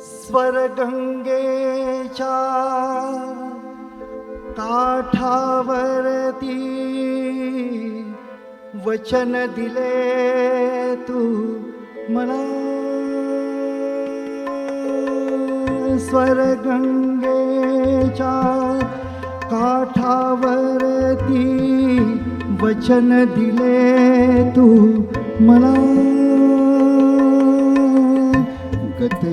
स्वरगंगेच्या काठावरती वचन दिले तू मला. स्वरगंगेच्या काठावरती वचन दिले तू मला. गत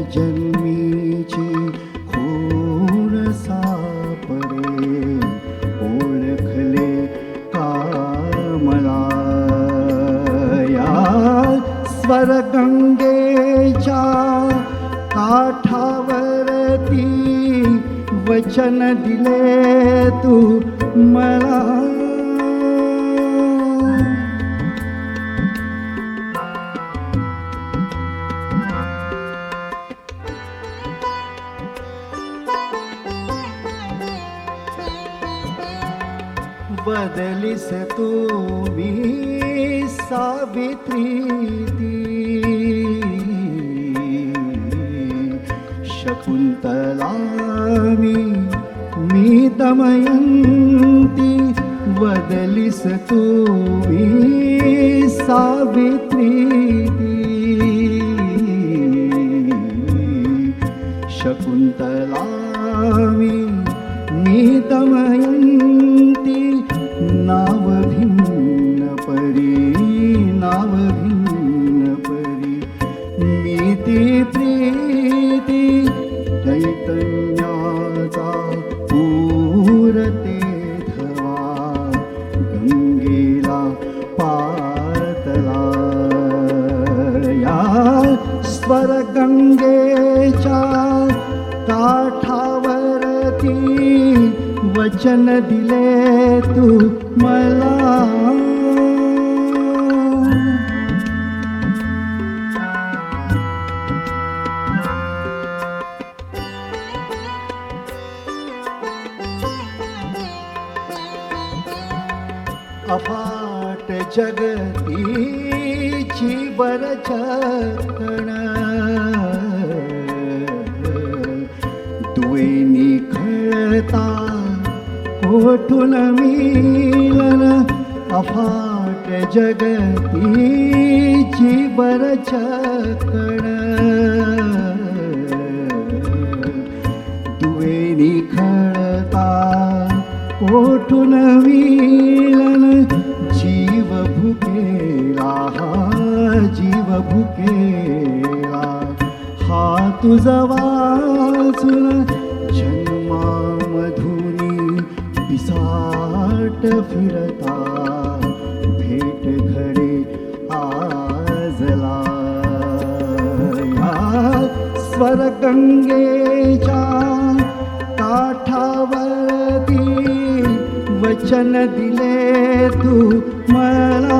स्वरगंगेच्या काठावरती वचन दिले तू मला. ಬದಲಿಸತು ಮೀ ಸಾವಿತ್ರೀತಿ ಶಕುಂತಲಾಮಿ ಮೀ ದಮಯಂತಿ ಬದಲಿಸತು ಮೀ ಸಾವಿತ್ರೀತಿ ಶಕುಂತಲಾಮಿ ಮೀ ದಮಯ चैतन्याचा पूरते धवा गंगेला पातला या स्वर गंगेच्या काठावरती वचन दिले तू अफाट जगतीची बरचकण दुवेनी खळता कोठून मिलन? अफाट जगतीची बरचकण दुवेनी खळता कोठून विलन जीव भुकेला हा जीव भुकेला हा तुझा वाचून जन्मामधुनी पिसाट फिरता भेट घडे आजला. स्वरगंगेच्या काठावर నదిలేదు మలా